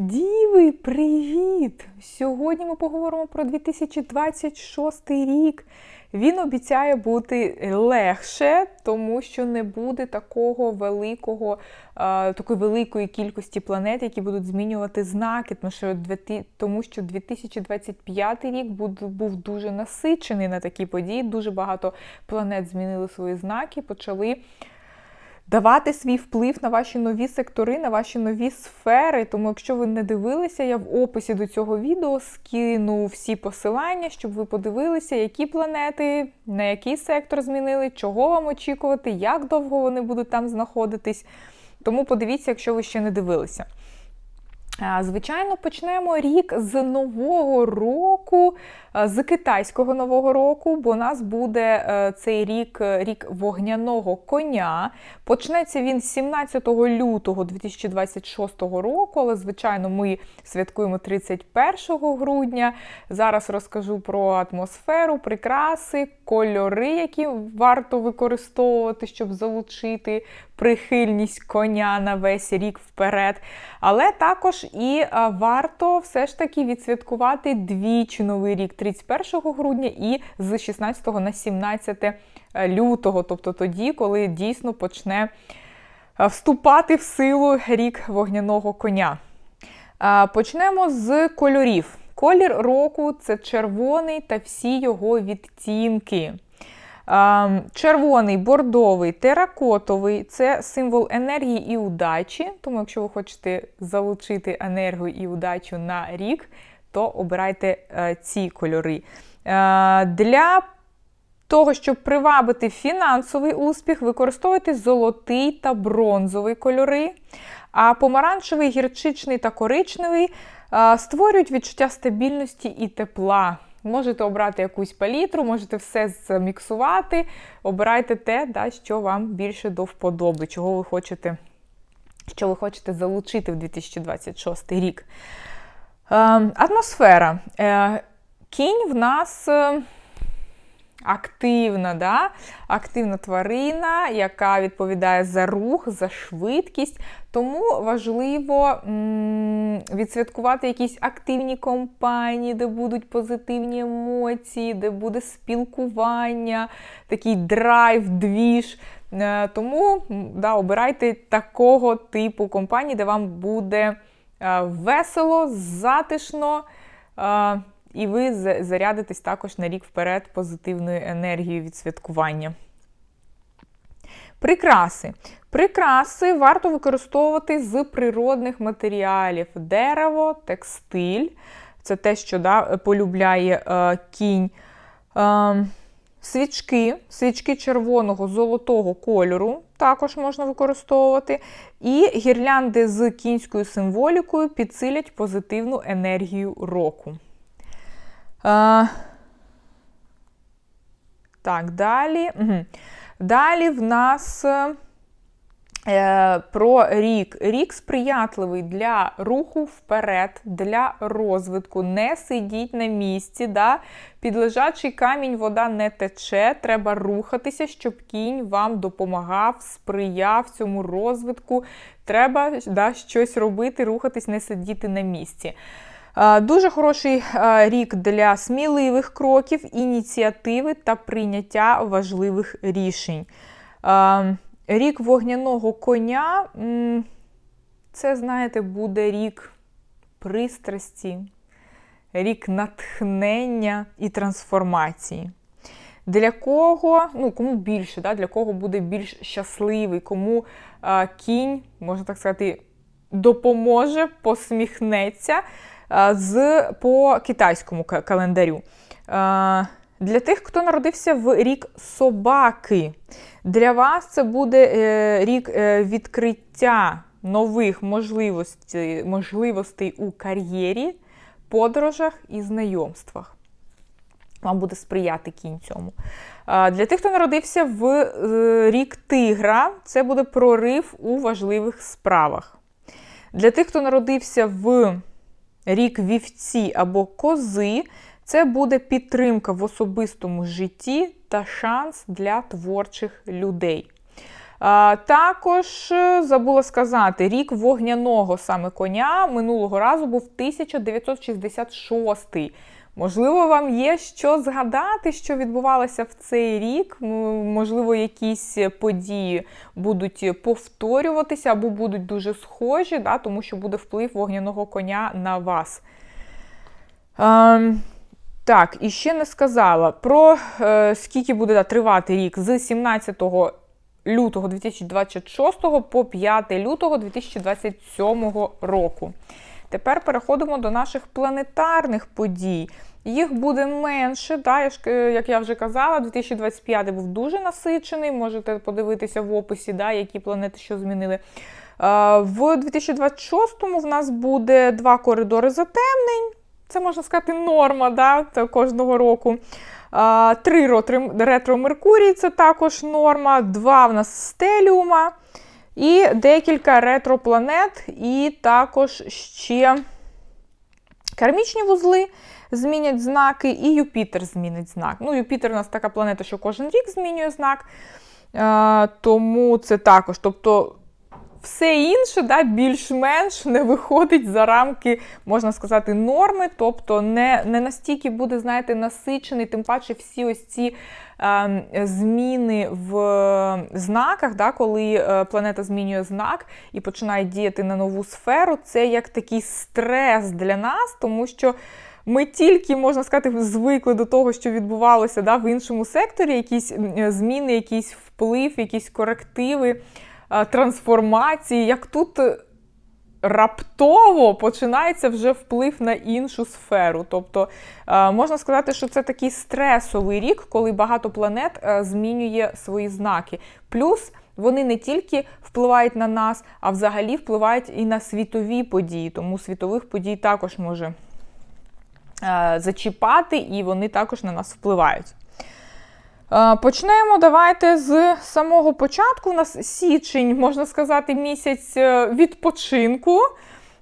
Діви, привіт! Сьогодні ми поговоримо про 2026 рік. Він обіцяє бути легше, тому що не буде такого великого, такої великої кількості планет, які будуть змінювати знаки. Тому що 2025 рік був дуже насичений на такі події. Дуже багато планет змінили свої знаки, почали давати свій вплив на ваші нові сектори, на ваші нові сфери. Тому, якщо ви не дивилися, я в описі до цього відео скину всі посилання, щоб ви подивилися, які планети, на який сектор змінили, чого вам очікувати, як довго вони будуть там знаходитись. Тому подивіться, якщо ви ще не дивилися. Звичайно, почнемо рік з нового року, з китайського нового року, бо у нас буде е, цей рік е, рік вогняного коня. Почнеться він 17 лютого 2026 року, але, звичайно, ми святкуємо 31 грудня. Зараз розкажу про атмосферу, прикраси, кольори, які варто використовувати, щоб залучити прихильність коня на весь рік вперед. Але також і варто все ж таки відсвяткувати двічі новий рік 31 грудня і з 16 на 17 лютого, тобто тоді, коли дійсно почне вступати в силу рік вогняного коня. Почнемо з кольорів. Колір року це червоний та всі його відтінки. Червоний, бордовий, теракотовий це символ енергії і удачі. Тому, якщо ви хочете залучити енергію і удачу на рік, то обирайте е, ці кольори. Е, Для того, щоб привабити фінансовий успіх, використовуйте золотий та бронзовий кольори. А помаранчевий, гірчичний та коричневий е, створюють відчуття стабільності і тепла. Можете обрати якусь палітру, можете все заміксувати. Обирайте те, да, що вам більше до вподоби, чого ви хочете, що ви хочете залучити в 2026 рік. Е, атмосфера. Е, кінь в нас. Е, Активна, да? активна тварина, яка відповідає за рух, за швидкість. Тому важливо відсвяткувати якісь активні компанії, де будуть позитивні емоції, де буде спілкування, такий драйв, двіж. Е, Тому да, обирайте такого типу компанії, де вам буде е, весело, затишно. І ви зарядитесь також на рік вперед позитивною енергією від святкування. Прикраси. Прикраси варто використовувати з природних матеріалів: дерево, текстиль. Це те, що да, полюбляє е, кінь. Е, свічки, свічки червоного, золотого кольору також можна використовувати. І гірлянди з кінською символікою підсилять позитивну енергію року. А, так, далі. Угу. Далі в нас е, про рік. Рік сприятливий для руху вперед, для розвитку. Не сидіть на місці. Да? Під лежачий камінь вода не тече. Треба рухатися, щоб кінь вам допомагав, сприяв цьому розвитку. Треба да, щось робити, рухатись, не сидіти на місці. Е, Дуже хороший е, рік для сміливих кроків, ініціативи та прийняття важливих рішень. Е, Рік вогняного коня це, знаєте, буде рік пристрасті, рік натхнення і трансформації. Для кого, ну кому більше, да, для кого буде більш щасливий, кому кінь, можна так сказати, допоможе, посміхнеться з по китайському календарю. Для тих, хто народився в рік собаки, для вас це буде е, рік е, відкриття нових можливостей, можливостей у кар'єрі, подорожах і знайомствах. Вам буде сприяти кінь цьому. Для тих, хто народився в е, рік тигра, це буде прорив у важливих справах. Для тих, хто народився в рік вівці або кози, це буде підтримка в особистому житті та шанс для творчих людей. Також е, забула сказати, рік вогняного саме коня минулого разу був 1966. Можливо, вам є що згадати, що відбувалося в цей рік. Можливо, якісь події будуть повторюватися або будуть дуже схожі, да, тому що буде вплив вогняного коня на вас. Ем, так, і ще не сказала про е, скільки буде да, тривати рік з 17 лютого 2026 по 5 лютого 2027 року. Тепер переходимо до наших планетарних подій. Їх буде менше, да, як я вже казала, 2025 був дуже насичений. Можете подивитися в описі, да, які планети що змінили. В 2026 в нас буде два коридори затемнень. Це можна сказати норма да, кожного року. Три ретро Меркурій це також норма, два в нас стеліума. І декілька ретропланет, і також ще кармічні вузли змінять знаки, і Юпітер змінить знак. Ну, Юпітер у нас така планета, що кожен рік змінює знак. А, Тому це також. Тобто все інше да, більш-менш не виходить за рамки, можна сказати, норми, тобто не не настільки буде, знаєте, насичений, тим паче всі ось ці е, зміни в знаках, да, коли е, планета змінює знак і починає діяти на нову сферу, це як такий стрес для нас, тому що. Ми тільки, можна сказати, звикли до того, що відбувалося да, в іншому секторі, якісь зміни, якийсь вплив, якісь корективи. Е, трансформації, як тут раптово починається вже вплив на іншу сферу. Тобто е, можна сказати, що це такий стресовий рік, коли багато планет е, змінює свої знаки. Плюс вони не тільки впливають на нас, а взагалі впливають і на світові події. Тому світових подій також може зачіпати, і вони також на нас впливають. Е, почнемо давайте з самого початку. У нас січень, можна сказати, місяць е, відпочинку.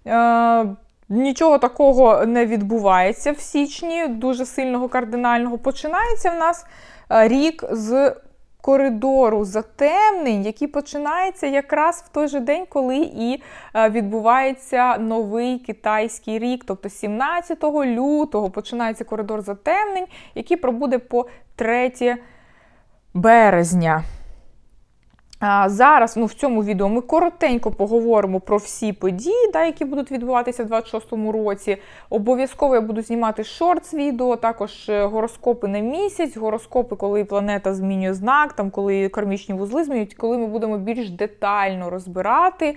Е, нічого такого не відбувається в січні, дуже сильного кардинального. Починається в нас рік з коридору затемнень, який починається якраз в той же день, коли і відбувається новий китайський рік. Тобто 17 лютого починається коридор затемнень, який пробуде по 3 березня. Зараз ну, в цьому відео ми коротенько поговоримо про всі події, да, які будуть відбуватися в 26-му році. Обов'язково я буду знімати шортс-відео, також е, гороскопи на місяць, гороскопи, коли планета змінює знак, там, коли кармічні вузли змінюють, коли ми будемо більш детально розбирати,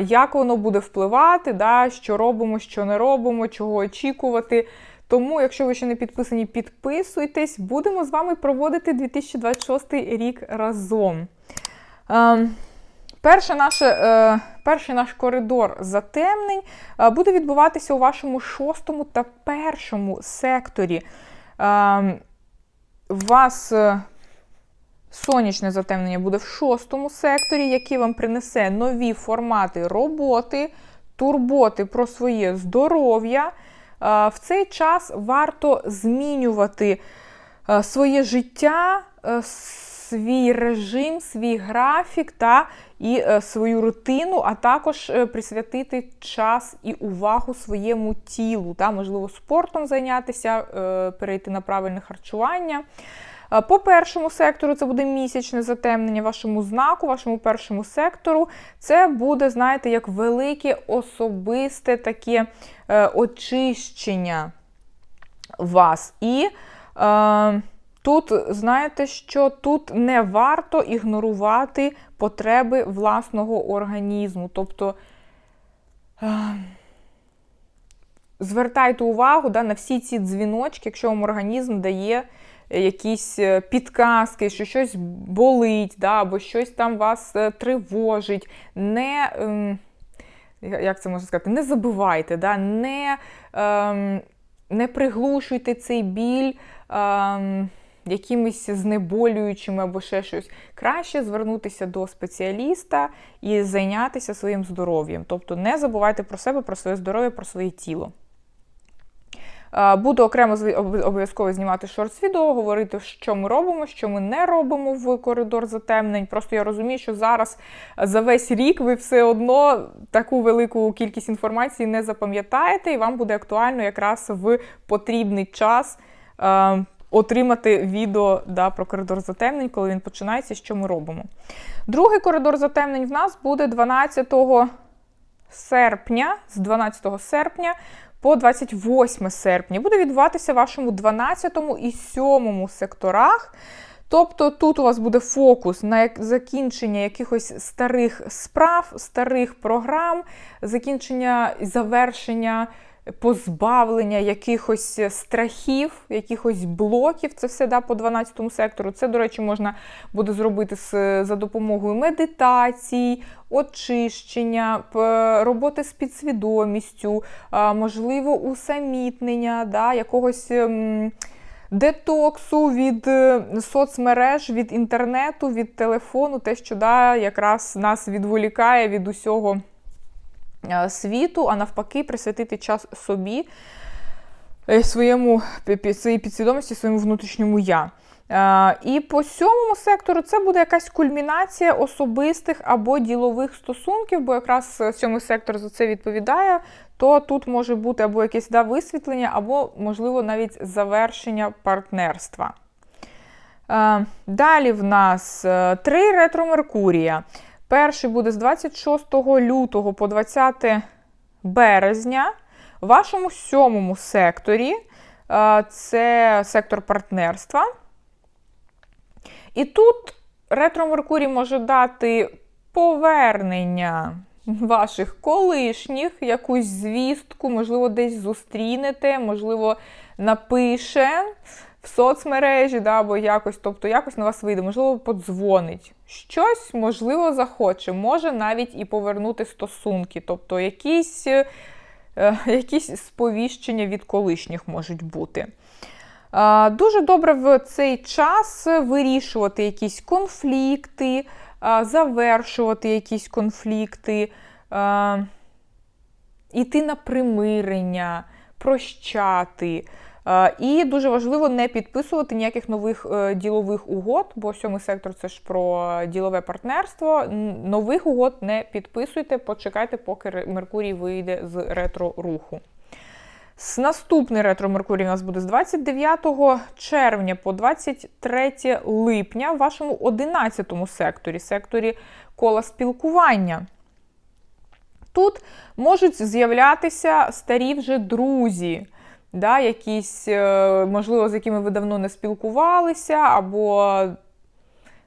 як воно буде впливати, да, що робимо, що не робимо, чого очікувати. Тому, якщо ви ще не підписані, підписуйтесь, будемо з вами проводити 2026 рік разом. Е, перше наше, е, Перший наш коридор затемнень е, буде відбуватися у вашому шостому та першому секторі. Е, у вас е, сонячне затемнення буде в шостому секторі, який вам принесе нові формати роботи, турботи про своє здоров'я в цей час варто змінювати е, своє життя, е, свій режим, свій графік та і е, свою рутину, а також присвятити час і увагу своєму тілу, та, можливо, спортом зайнятися, перейти на правильне харчування. По першому сектору це буде місячне затемнення вашому знаку, вашому першому сектору. Це буде, знаєте, як велике особисте таке е, очищення вас. І е, тут, знаєте, що тут не варто ігнорувати потреби власного організму. Тобто. Е, Звертайте увагу да, на всі ці дзвіночки, якщо вам організм дає якісь е, підказки, що щось болить, да, або щось там вас е, тривожить. Не, ем, як це можна сказати, не забувайте, да, не ем, не приглушуйте цей біль. Ем, Якимись знеболюючими або ще щось. Краще звернутися до спеціаліста і зайнятися своїм здоров'ям. Тобто не забувайте про себе, про своє здоров'я, про своє тіло. Е, Буду окремо обов'язково знімати шортс-відео, говорити, що ми робимо, що ми не робимо в коридор затемнень. Просто я розумію, що зараз за весь рік ви все одно таку велику кількість інформації не запам'ятаєте, і вам буде актуально якраз в потрібний час е, отримати відео да, про коридор затемнень, коли він починається, що ми робимо. Другий коридор затемнень в нас буде 12 серпня, з 12 серпня по 28 серпня. Буде відбуватися вашому 12 і 7 секторах. Тобто тут у вас буде фокус на закінчення якихось старих справ, старих програм, закінчення завершення, позбавлення якихось страхів, якихось блоків. Це все да, по 12 сектору. Це, до речі, можна буде зробити з, за допомогою медитацій, очищення, роботи з підсвідомістю, можливо, усамітнення, да, якогось. ем, Детоксу від е, соцмереж, від інтернету, від телефону, те, що да, якраз нас відволікає від усього е, світу, а навпаки, присвятити час собі, е, своєму своїй підсвідомості, своєму внутрішньому я. Е, І по сьомому сектору це буде якась кульмінація особистих або ділових стосунків, бо якраз е, сьомий сектор за це відповідає. То тут може бути або якесь да, висвітлення, або, можливо, навіть завершення партнерства. Е, Далі в нас е, три ретро Меркурія. Перший буде з 26 лютого по 20 березня. В вашому сьомому секторі е, це сектор партнерства. І тут ретро Меркурій може дати повернення ваших колишніх, якусь звістку, можливо, десь зустрінете, можливо, напише в соцмережі, да, або якось, тобто якось на вас вийде, можливо, подзвонить. Щось, можливо, захоче, може навіть і повернути стосунки, тобто якісь, е, якісь сповіщення від колишніх можуть бути. Е, Дуже добре в цей час вирішувати якісь конфлікти, е, завершувати якісь конфлікти, е, йти на примирення, прощати. Е, І дуже важливо не підписувати ніяких нових е, ділових угод, бо сьомий сектор це ж про ділове партнерство. Нових угод не підписуйте, почекайте, поки Меркурій вийде з ретро-руху. С- Наступний ретро Меркурій у нас буде з 29 червня по 23 липня в вашому 11 секторі, секторі кола спілкування. Тут можуть з'являтися старі вже друзі, да, якісь, е, можливо, з якими ви давно не спілкувалися, або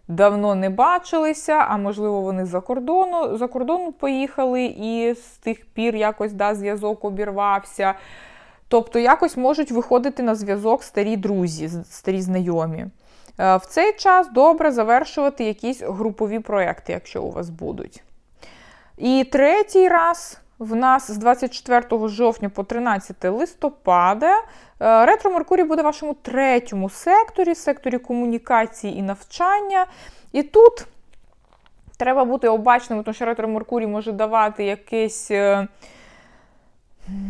давно не бачилися, а можливо, вони за кордону, за кордону поїхали, і з тих пір якось да, зв'язок обірвався. Тобто якось можуть виходити на зв'язок старі друзі, старі знайомі. Е, В цей час добре завершувати якісь групові проекти, якщо у вас будуть. І третій раз в нас з 24 жовтня по 13 листопада е, ретро Меркурій буде в вашому третьому секторі, секторі комунікації і навчання. І тут треба бути обачним, тому що ретро Меркурій може давати якесь. е,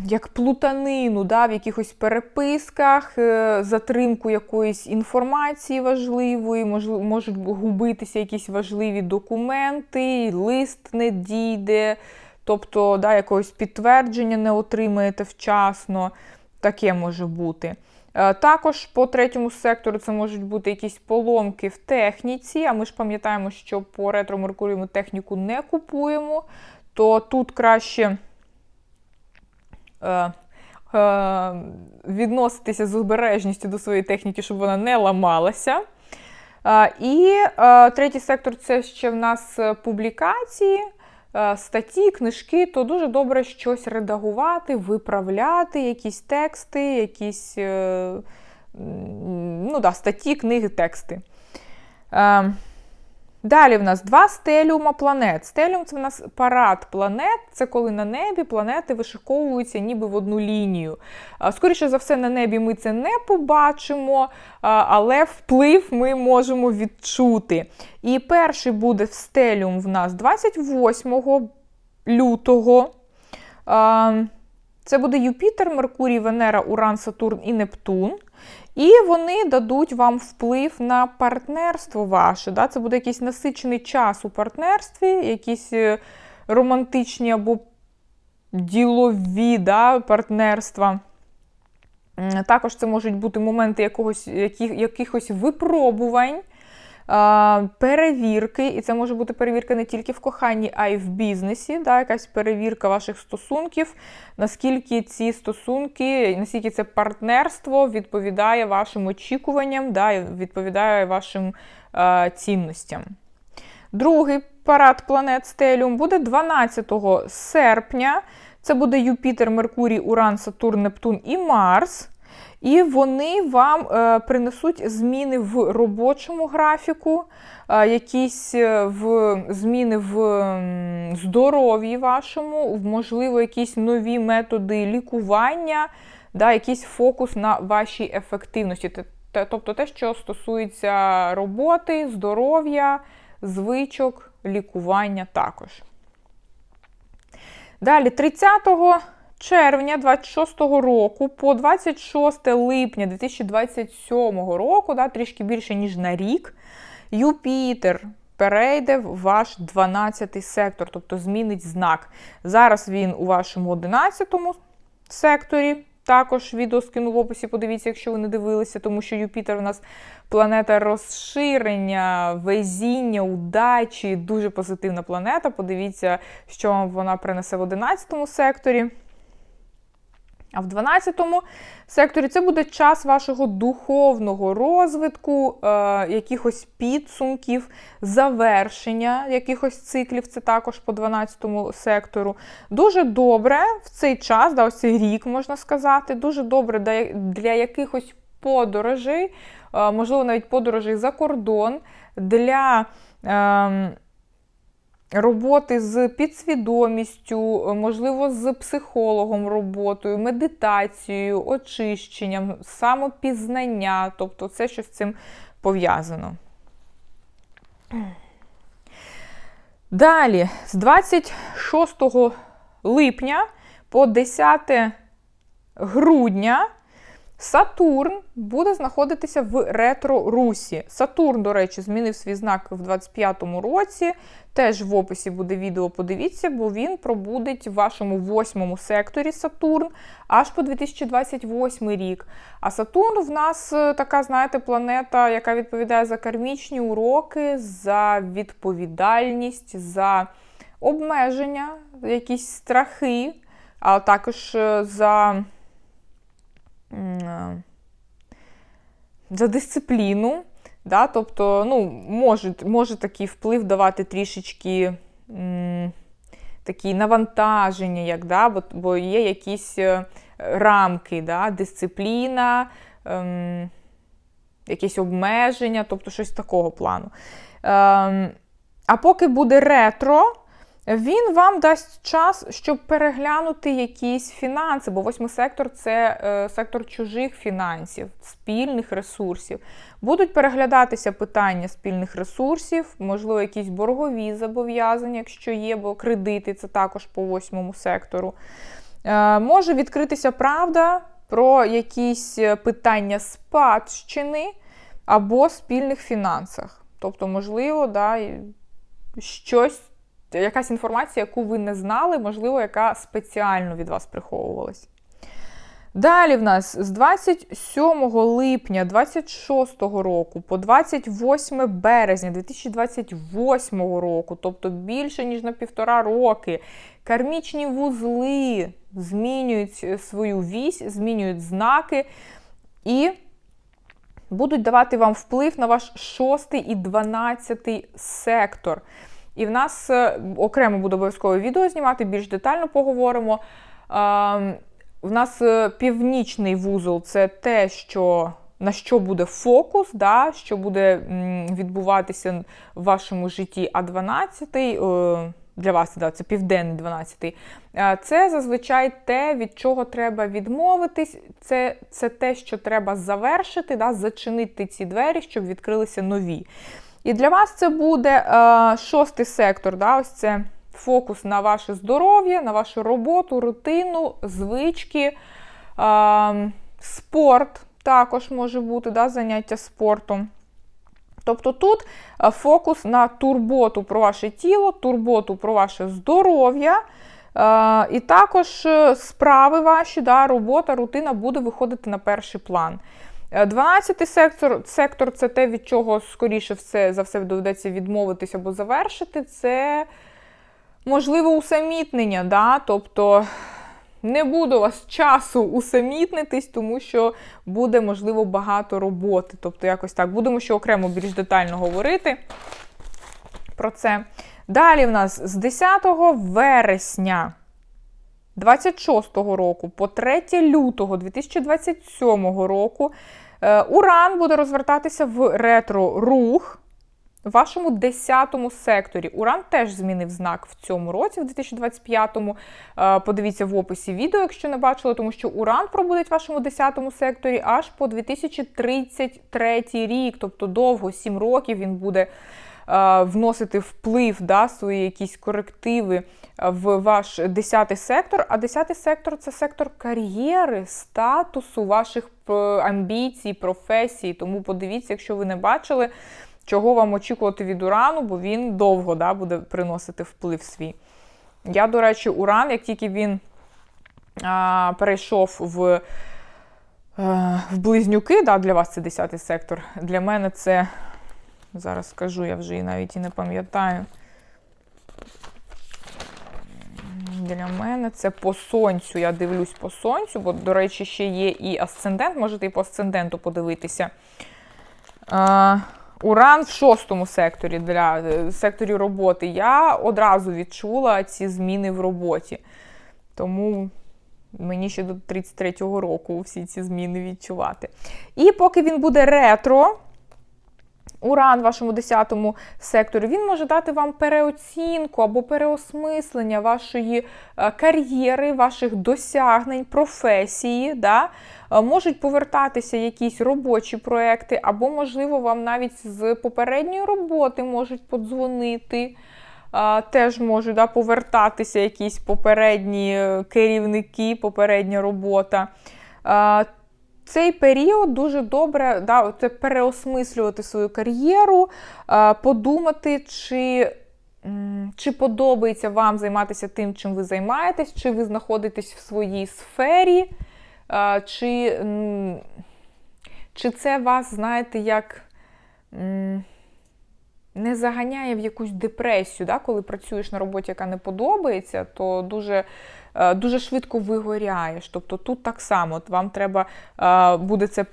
як плутанину да, в якихось переписках, е, затримку якоїсь інформації важливої, можуть губитися якісь важливі документи, лист не дійде, тобто да, якогось підтвердження не отримаєте вчасно. Таке може бути. Е, Також по третьому сектору це можуть бути якісь поломки в техніці, а ми ж пам'ятаємо, що по ретро Меркурію ми техніку не купуємо, то тут краще е, е, відноситися з обережністю до своєї техніки, щоб вона не ламалася. І третій сектор це ще в нас публікації, статті, книжки, то дуже добре щось редагувати, виправляти, якісь тексти, якісь е, ну, да, статті, книги, тексти. Далі в нас два стеліума планет. Стеліум це в нас парад планет. Це коли на небі планети вишиковуються ніби в одну лінію. Скоріше за все, на небі ми це не побачимо, але вплив ми можемо відчути. І перший буде стеліум в нас 28 лютого. Це буде Юпітер, Меркурій, Венера, Уран, Сатурн і Нептун. І вони дадуть вам вплив на партнерство ваше. Да? Це буде якийсь насичений час у партнерстві, якісь е, романтичні або ділові да, партнерства. Також це можуть бути моменти якогось, яких, якихось випробувань, перевірки. І це може бути перевірка не тільки в коханні, а й в бізнесі. Да, Якась перевірка ваших стосунків, наскільки ці стосунки, наскільки це партнерство відповідає вашим очікуванням, да, відповідає вашим а, цінностям. Другий парад планет Стеліум буде 12 серпня. Це буде Юпітер, Меркурій, Уран, Сатурн, Нептун і Марс. І вони вам е, принесуть зміни в робочому графіку, е, якісь е, в зміни в здоров'ї вашому, можливо, якісь нові методи лікування, да, якийсь фокус на вашій ефективності. Тобто те, що стосується роботи, здоров'я, звичок, лікування також. Далі, 30 червня 26 року по 26 липня 2027 року, да, трішки більше, ніж на рік, Юпітер перейде в ваш 12 сектор, тобто змінить знак. Зараз він у вашому 11 секторі. Також відео скину в описі, подивіться, якщо ви не дивилися, тому що Юпітер у нас планета розширення, везіння, удачі, дуже позитивна планета. Подивіться, що вона принесе в 11 секторі. А в 12-му секторі це буде час вашого духовного розвитку, е, якихось підсумків, завершення якихось циклів, це також по 12-му сектору. Дуже добре в цей час, да, ось цей рік, можна сказати, дуже добре для якихось подорожей, е, можливо, навіть подорожей за кордон, для. Е, роботи з підсвідомістю, е, можливо, з психологом роботою, медитацією, очищенням, самопізнання, тобто все, що з цим пов'язано. Далі, з 26 липня по 10 грудня. Сатурн буде знаходитися в ретро-русі. Сатурн, до речі, змінив свій знак в 25-му році. Теж в описі буде відео, подивіться, бо він пробудить в вашому восьмому секторі Сатурн аж по 2028 рік. А Сатурн в нас е, така, знаєте, планета, яка відповідає за кармічні уроки, за відповідальність, за обмеження, якісь страхи, а також е, за за дисципліну. Да? Тобто, ну, може може такий вплив давати трішечки м, такі навантаження, як, да? бо бо є якісь е, рамки, да? дисципліна, ем, якісь обмеження, тобто щось такого плану. Ем, а поки буде ретро, він вам дасть час, щоб переглянути якісь фінанси, бо восьмий сектор це е, сектор чужих фінансів, спільних ресурсів. Будуть переглядатися питання спільних ресурсів, можливо, якісь боргові зобов'язання, якщо є, бо кредити це також по восьмому сектору. Е, може відкритися правда про якісь питання спадщини або спільних фінансах. Тобто, можливо, да, щось якась інформація, яку ви не знали, можливо, яка спеціально від вас приховувалась. Далі в нас з 27 липня 26 року по 28 березня 2028 року, тобто більше, ніж на півтора роки, кармічні вузли змінюють свою вісь, змінюють знаки і будуть давати вам вплив на ваш 6 і 12 сектор. І в нас е, окремо буде обов'язкове відео знімати, більш детально поговоримо. В нас е, північний вузол це те, що. На що буде фокус, да, що буде відбуватися в вашому житті, а 12 е, для вас да, це південний 12 Це зазвичай те, від чого треба відмовитись, це це те, що треба завершити, да, зачинити ці двері, щоб відкрилися нові. І для вас це буде е, шостий сектор. Да, Ось це фокус на ваше здоров'я, на вашу роботу, рутину, звички, е, спорт також може бути, да, заняття спортом. Тобто тут е, фокус на турботу про ваше тіло, турботу про ваше здоров'я. Е, і також е, справи ваші, да, робота, рутина буде виходити на перший план. 12-й сектор сектор це те, від чого, скоріше все, за все доведеться відмовитись або завершити. Це можливо усамітнення. Да? Тобто не буде у вас часу усамітнитись, тому що буде, можливо, багато роботи. Тобто, якось так. Будемо ще окремо більш детально говорити про це. Далі в нас з 10 вересня 26 року по 3 лютого 2027 року Уран буде розвертатися в ретро-рух в вашому 10 секторі. Уран теж змінив знак в цьому році, в 2025-му. Е, подивіться в описі відео, якщо не бачили, тому що Уран пробудить в вашому 10 секторі аж по 2033 рік, тобто довго, 7 років він буде. Е, вносити вплив, да, свої якісь корективи е, в ваш 10 сектор. А 10 сектор це сектор кар'єри, статусу, ваших амбіцій, професій. Тому подивіться, якщо ви не бачили, чого вам очікувати від урану, бо він довго да, буде приносити вплив свій. Я, до речі, уран, як тільки він а, перейшов в е, в близнюки, да, для вас це 10 сектор, для мене це Зараз скажу, я вже і навіть і не пам'ятаю. Для мене це по сонцю. Я дивлюсь по сонцю, бо, до речі, ще є і асцендент, можете і по асценденту подивитися. А, Уран в шостому секторі для секторі роботи. Я одразу відчула ці зміни в роботі. Тому мені ще до 33-го року всі ці зміни відчувати. І поки він буде ретро, Уран в вашому 10 секторі, він може дати вам переоцінку або переосмислення вашої е, кар'єри, ваших досягнень, професії. Да? Е, можуть повертатися якісь робочі проекти, або, можливо, вам навіть з попередньої роботи можуть подзвонити. Е, теж можуть да, повертатися якісь попередні керівники, попередня робота цей період дуже добре да, переосмислювати свою кар'єру, подумати, чи чи подобається вам займатися тим, чим ви займаєтесь, чи ви знаходитесь в своїй сфері, чи чи це вас, знаєте, як не заганяє в якусь депресію, да? коли працюєш на роботі, яка не подобається, то дуже Е, дуже швидко вигоряєш. Тобто тут так само вам треба е, буде це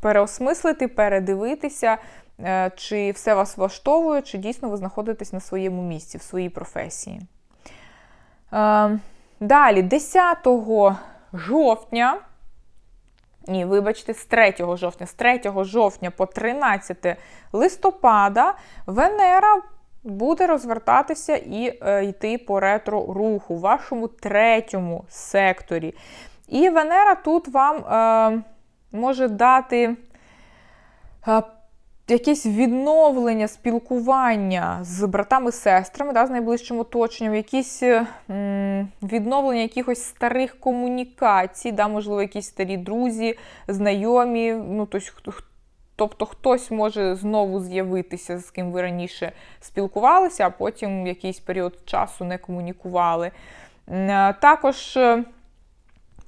переосмислити, передивитися, е, чи все вас влаштовує, чи дійсно ви знаходитесь на своєму місці, в своїй професії. Далі, 10 жовтня. Ні, вибачте, з 3 жовтня, з 3 жовтня по 13 листопада Венера буде розвертатися і е, йти по ретро-руху в вашому третьому секторі. І Венера тут вам е, може дати е, якесь відновлення спілкування з братами-сестрами, да, з найближчим оточенням, якісь е, відновлення якихось старих комунікацій, да, можливо, якісь старі друзі, знайомі. ну, тобто, Тобто хтось може знову з'явитися, з ким ви раніше спілкувалися, а потім якийсь період часу не комунікували. Е, також е,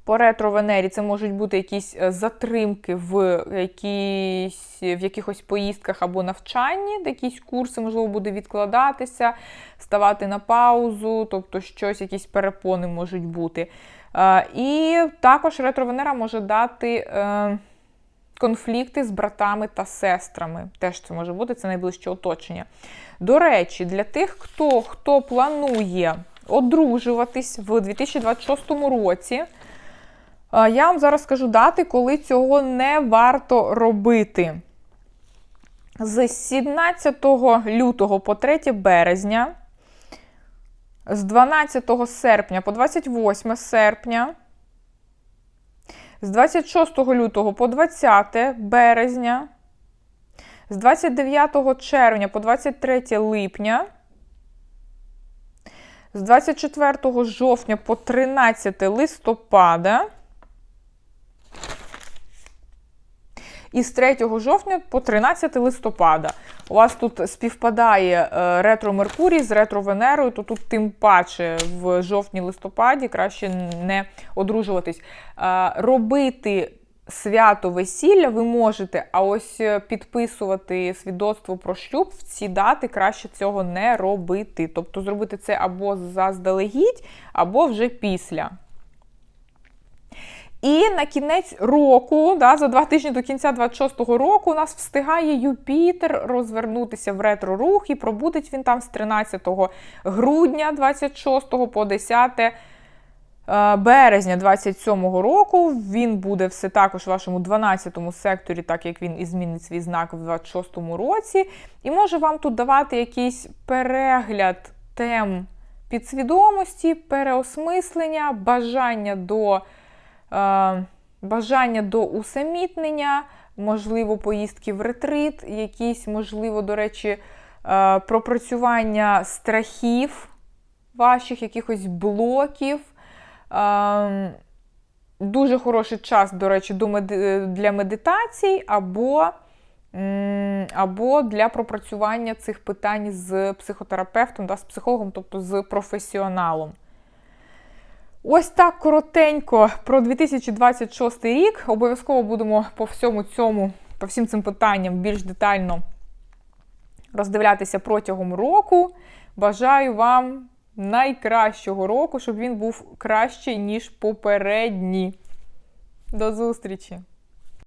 по ретро-Венері це можуть бути якісь е, затримки в якісь, в якихось поїздках або навчанні, де якісь курси, можливо, буде відкладатися, ставати на паузу, тобто щось, якісь перепони можуть бути. І також ретро-Венера може дати конфлікти з братами та сестрами. Теж це може бути це найближче оточення. До речі, для тих, хто, хто планує одружуватись в 2026 році. Я вам зараз скажу дати, коли цього не варто робити. З 17 лютого по 3 березня, з 12 серпня по 28 серпня, з 26 лютого по 20 березня, з 29 червня по 23 липня, З 24 жовтня по 13 листопада. І з 3 жовтня по 13 листопада. У вас тут співпадає е, ретро Меркурій з ретро Венерою, то тут тим паче в жовтні-листопаді краще не одружуватись. Е, робити свято весілля ви можете, а ось е, підписувати свідоцтво про шлюб в ці дати краще цього не робити. Тобто зробити це або заздалегідь, або вже після. І на кінець року, да, за два тижні до кінця 26-го року, у нас встигає Юпітер розвернутися в ретро-рух і пробудить він там з 13 грудня 26 по 10 е, березня 27-го року. Він буде все також в вашому 12-му секторі, так як він і змінить свій знак в 26-му році. І може вам тут давати якийсь перегляд тем підсвідомості, переосмислення, бажання до. Е, бажання до усамітнення, можливо, поїздки в ретрит, якісь, можливо, до речі, е, пропрацювання страхів ваших, якихось блоків. Е, Дуже хороший час, до речі, для медитацій або або для пропрацювання цих питань з психотерапевтом, да, з психологом, тобто з професіоналом. Ось так коротенько про 2026 рік. Обов'язково будемо по всьому цьому, по всім цим питанням більш детально роздивлятися протягом року. Бажаю вам найкращого року, щоб він був кращий, ніж попередні. До зустрічі!